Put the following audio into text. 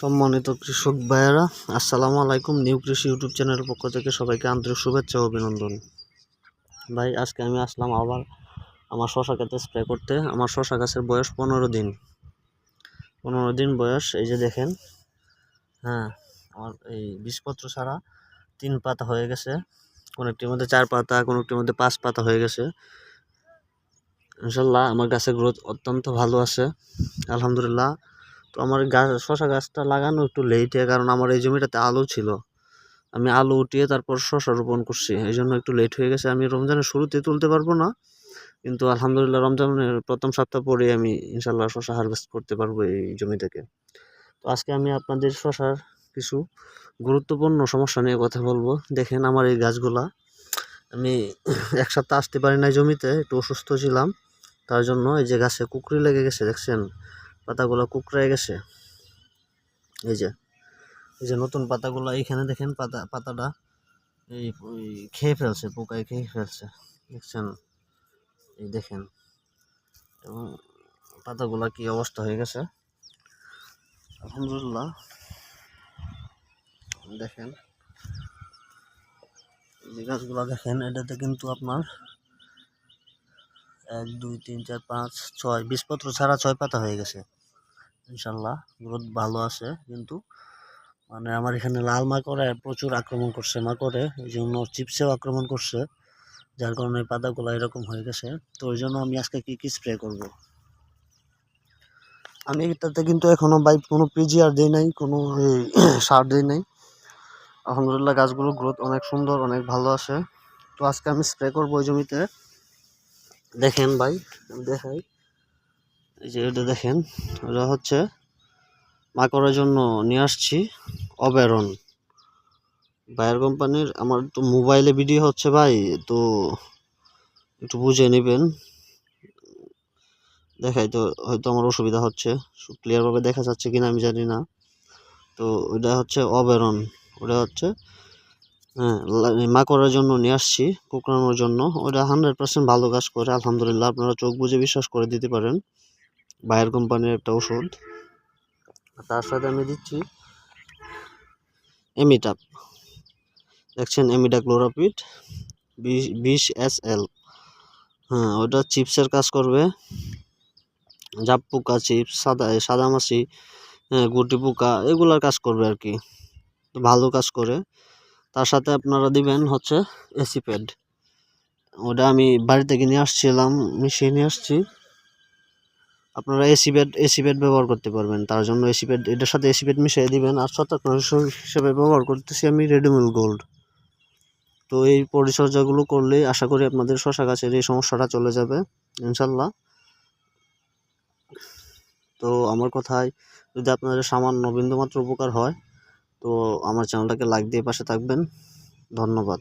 সম্মানিত কৃষক ভাইয়েরা, আসসালামু আলাইকুম নিউ কৃষি ইউটিউব চ্যানেলের পক্ষ থেকে সবাইকে আন্তরিক শুভেচ্ছা ও অভিনন্দন। ভাই, আজকে আমি আসলাম আবার আমার শশা গাছে স্প্রে করতে। আমার শশা গাছের বয়স পনেরো দিন। পনেরো দিন বয়স, এই যে দেখেন হ্যাঁ আমার এই বীজপত্র ছাড়া তিন পাতা হয়ে গেছে। কোনোটির মধ্যে চার পাতা কোনোটির মধ্যে পাঁচ পাতা হয়ে গেছে। ইনশাল্লাহ আমার গাছের গ্রোথ অত্যন্ত ভালো আছে। আলহামদুলিল্লাহ তো আমার গাছ শশা গাছটা লাগানো একটু লেটে কারণ আমার এই জমিটাতে আলু ছিল। আমি আলু উঠিয়ে তারপর শশা রোপণ করছি এই জন্য একটু লেট হয়ে গেছে। আমি রমজানের শুরুতে তুলতে পারব না, কিন্তু আলহামদুলিল্লাহ রমজানের প্রথম সপ্তাহ পরে আমি ইনশাল্লাহ শশা হারভেস্ট করতে পারব এই জমি থেকে তো আজকে আমি আপনাদের শশার কিছু গুরুত্বপূর্ণ সমস্যা নিয়ে কথা বলব। দেখেন আমার এই গাছগুলা, আমি এক সপ্তাহ আসতে পারি না জমিতে, একটু অসুস্থ ছিলাম, তার জন্য এই যে গাছে কুকরি লেগে গেছে, দেখছেন? পাতাগুলো কুকড়ায় গেছে। এই যে এই যে নতুন পাতাগুলো, এইখানে দেখেন পাতা, পাতাটা এই খেয়ে ফেলছে, পোকায় খেয়ে ফেলছে। দেখছেন? এই দেখেন। এবং পাতাগুলা কি অবস্থা হয়ে গেছে? আলহামদুলিল্লাহ। দেখেন। যে গাছগুলো দেখেন, এটাতে কিন্তু আপনার এক, দুই, তিন, চার, পাঁচ, ছয় বিষপত্র ছাড়া ছয় পাতা হয়ে গেছে। ইনশাল্লাহ, গ্রোথ ভালো আছে কিন্তু মানে আমার এখানে লাল মাকড়ে প্রচুর আক্রমণ করছে মাকড়ে, এই জন্য চিপসেও আক্রমণ করছে, যার কারণে পাতাগুলো এরকম হয়ে গেছে, তো ওই জন্য আমি আজকে কী কী স্প্রে করব? আমি এটাতে কিন্তু এখনও বাই কোনো পিজিআর দিই নাই, কোনো সার দিই নাই, আলহামদুলিল্লাহ গাছগুলো গ্রোথ অনেক সুন্দর, অনেক ভালো আছে, তো আজকে আমি স্প্রে করব ওই জমিতে, দেখেন ভাই দেখাই। এই যে এটা দেখেন, এটা হচ্ছে মাকড়ের জন্য নিয়ে আসছি অবেরন। বায়ার কোম্পানির, আমার তো মোবাইলে ভিডিও হচ্ছে ভাই, তো একটু বুঝে নেবেন। দেখাই তো, হয়তো আমার অসুবিধা হচ্ছে ক্লিয়ারভাবে দেখা যাচ্ছে কিনা আমি জানি না। তো ওইটা হচ্ছে অবেরন ওটা হচ্ছে হ্যাঁ মাকড়ের জন্য নিয়ে আসছি, কুকড়ানোর জন্য। ওটা হান্ড্রেড পার্সেন্ট ভালো কাজ করে, আলহামদুলিল্লাহ, আপনারা চোখ বুঝে বিশ্বাস করে দিতে পারেন। বায়ার কোম্পানির একটা ওষুধ। তার সাথে আমি দিচ্ছি এমিটাপ দেখছেন এমিটা ক্লোরাপিড বিশ এস এল হ্যাঁ ওটা চিপসের কাজ করবে। জাপ পোকা চিপস, সাদা সাদামাছি হ্যাঁ গুটি পোকা এগুলার কাজ করবে আর কি। ভালো কাজ করে। তার সাথে আপনারা দিবেন হচ্ছে এসি প্যাড ওটা আমি বাড়ি থেকে নিয়ে আসছিলাম, মিশিয়ে নিয়ে আসছি। আপনারা এসি প্যাড এসি প্যাড ব্যবহার করতে পারবেন। তার জন্য এসি প্যাড এটার সাথে এসি প্যাড মিশিয়ে দিবেন। আর শতকরা হিসেবে ব্যবহার করতেছি আমি রেডিমেল গোল্ড তো এই পরিচর্যাগুলো করলেই আশা করি আপনাদের শশা গাছের এই সমস্যাটা চলে যাবে, ইনশাল্লাহ। তো আমার কথায় যদি আপনাদের সামান্য বিন্দুমাত্র উপকার হয়, তো আমার চ্যানেলটাকে লাইক দিয়ে পাশে থাকবেন। ধন্যবাদ।